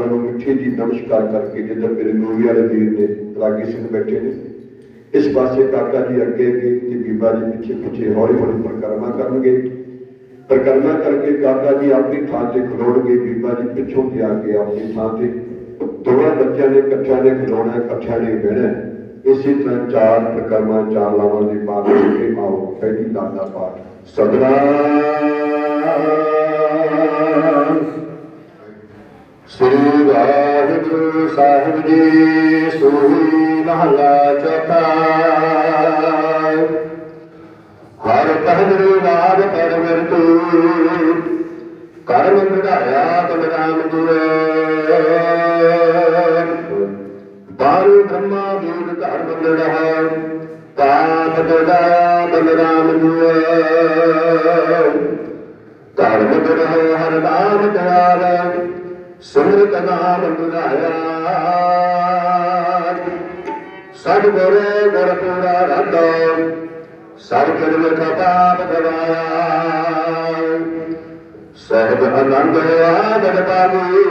ਪਾਤਰਾਂ ਨੂੰ ਮਿੱਠੀ ਜੀ, ਨਮਸਕਾਰ ਕਰਕੇ ਜਿੱਧਰ ਮੇਰੇ ਨੂਰੀ ਵਾਲੇ ਵੀਰ ਨੇ ਰਾਗੀ ਸਿੰਘ ਬੈਠੇ ਨੇ। ਇਸ ਪਾਸੇ ਕਾਕਾ ਜੀ ਅੱਗੇ ਅੱਗੇ ਤੇ ਬੀਬਾ ਜੀ ਪਿੱਛੇ ਪਿੱਛੇ ਹੌਲੀ ਹੌਲੀ ਪਰਿਕਰਮਾ ਕਰਨਗੇ। ਪਰਿਕਰਮਾ ਕਰਕੇ ਕਾਕਾ ਜੀ ਆਪਣੀ ਥਾਂ ਤੇ ਖਲੋਣਗੇ, ਬੀਬਾ ਜੀ ਪਿੱਛੋਂ ਤੇ ਆ ਕੇ ਆਪਣੀ ਥਾਂ ਤੇ ਦੋਵਾਂ ਬੱਚਿਆਂ ਨੇ, ਇਕੱਠਿਆਂ ਨੇ ਖਲੋਣਾ, ਇਕੱਠਿਆਂ ਨੇ ਬਹਿਣਾ। ਇਸੇ ਤਰ੍ਹਾਂ ਚਾਰ ਪਰਿਕਰਮਾ, ਚਾਰ ਲਾਵਾਂ ਦੇ ਬਾਅਦ ਕੇ ਆਓ, ਪਹਿਲੀ ਦਾਨ ਪਾਠ। ਸਤਨਾਮ। ਵਾਹਿਗੁਰੂ ਸਾਹਿਬ ਜੀ, ਸੋਹੀ ਮਹਲਾ ਚੌਥਾ ਹਰ ਪਹਿਰ ਵਾਦ ਪਰਵਰ ਤੂ ਕਰਮ ਵਧਾਇਆ ਤਨ ਰਾਮ ਬਾਰੂ ਬ੍ਰਹਮਾ ਵੀਰ ਧਰ ਬੰਦੜਾ ਤਾਪ ਦਇਆ ਤਨ ਰਾਮ ਧਰਮ ਕਰੋ ਹਰ ਨਾਮ ਦਿਆਲ ਸਿਮਰਤ ਨਾਮ ਬੁਲਾਇਆ ਸਭ ਗੁਰੇ ਗੁਰ ਪੂਰਾ ਰੰਦੋ ਸਭ ਜਨ ਲਖਾ ਪਾਪ ਗਵਾਇਆ। ਸਹਿਬ ਆਨੰਦ ਆਦਨ ਪਾਵੀ